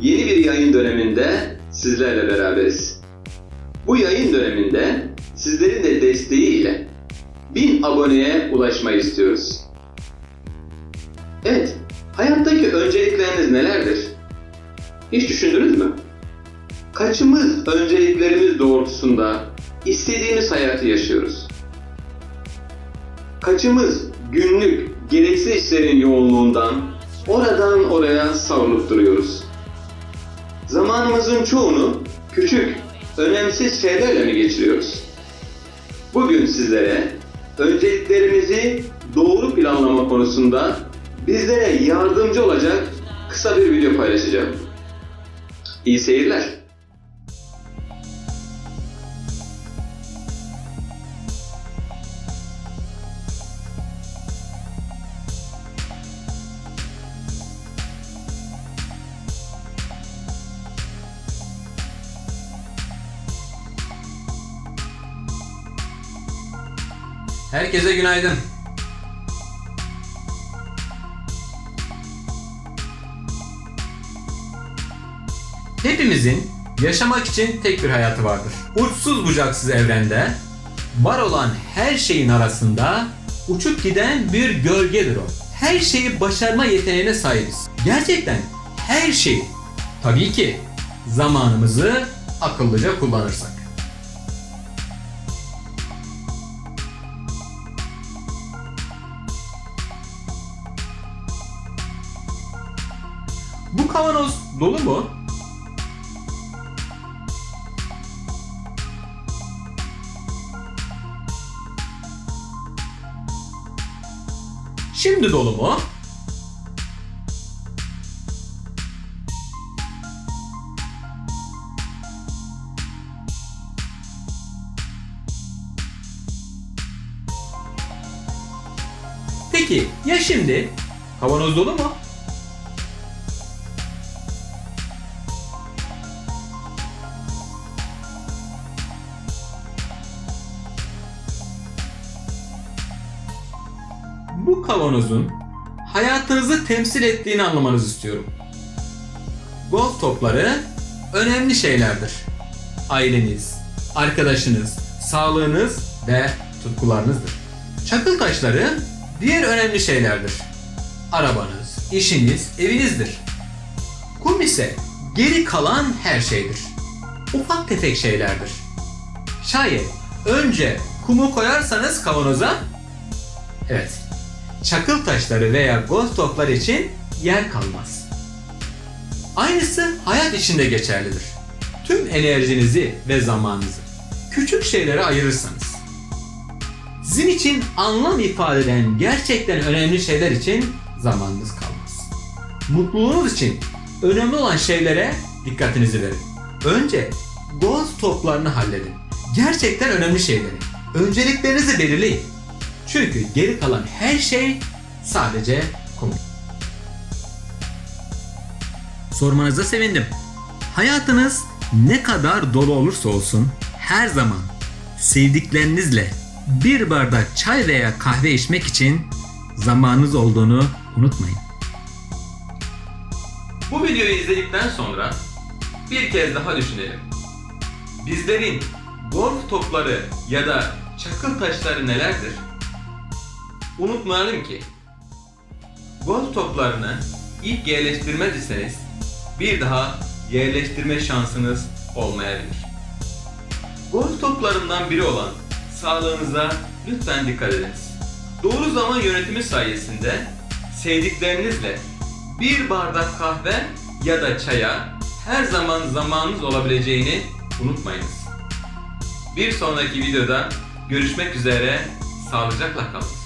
yeni bir yayın döneminde sizlerle beraberiz. Bu yayın döneminde sizlerin de desteğiyle 1000 aboneye ulaşmayı istiyoruz. Evet, hayattaki öncelikleriniz nelerdir? Hiç düşündünüz mü? Kaçımız önceliklerimiz doğrultusunda istediğimiz hayatı yaşıyoruz? Kaçımız günlük gereksiz işlerin yoğunluğundan oradan oraya savrulup duruyoruz? Zamanımızın çoğunu küçük, önemsiz şeylerle mi geçiriyoruz? Bugün sizlere önceliklerimizi doğru planlama konusunda bizlere yardımcı olacak kısa bir video paylaşacağım. İyi seyirler. Herkese günaydın. Hepimizin yaşamak için tek bir hayatı vardır. Uçsuz bucaksız evrende var olan her şeyin arasında uçup giden bir gölgedir o. Her şeyi başarma yeteneğine sahibiz. Gerçekten her şeyi. Tabii ki zamanımızı akıllıca kullanırsak. Bu kavanoz dolu mu? Şimdi dolu mu? Peki ya şimdi? Kavanoz dolu mu? Bu kavanozun hayatınızı temsil ettiğini anlamanızı istiyorum. Golf topları önemli şeylerdir. Aileniz, arkadaşınız, sağlığınız ve tutkularınızdır. Çakıl taşları diğer önemli şeylerdir. Arabanız, işiniz, evinizdir. Kum ise geri kalan her şeydir. Ufak tefek şeylerdir. Şayet önce kumu koyarsanız kavanoza, evet çakıl taşları veya golf topları için yer kalmaz. Aynısı hayat içinde geçerlidir. Tüm enerjinizi ve zamanınızı küçük şeylere ayırırsanız, sizin için anlam ifade eden gerçekten önemli şeyler için zamanınız kalmaz. Mutluluğunuz için önemli olan şeylere dikkatinizi verin. Önce golf toplarını halledin. Gerçekten önemli şeyleri. Önceliklerinizi belirleyin. Çünkü geri kalan her şey sadece kum. Sormanıza sevindim. Hayatınız ne kadar dolu olursa olsun her zaman sevdiklerinizle bir bardak çay veya kahve içmek için zamanınız olduğunu unutmayın. Bu videoyu izledikten sonra bir kez daha düşünelim. Bizlerin golf topları ya da çakıl taşları nelerdir? Unutmayalım ki golf toplarını ilk yerleştirmez iseniz bir daha yerleştirme şansınız olmayabilir. Golf toplarından biri olan sağlığınıza lütfen dikkat ediniz. Doğru zaman yönetimi sayesinde sevdiklerinizle bir bardak kahve ya da çaya her zaman zamanınız olabileceğini unutmayınız. Bir sonraki videoda görüşmek üzere, sağlıcakla kalın.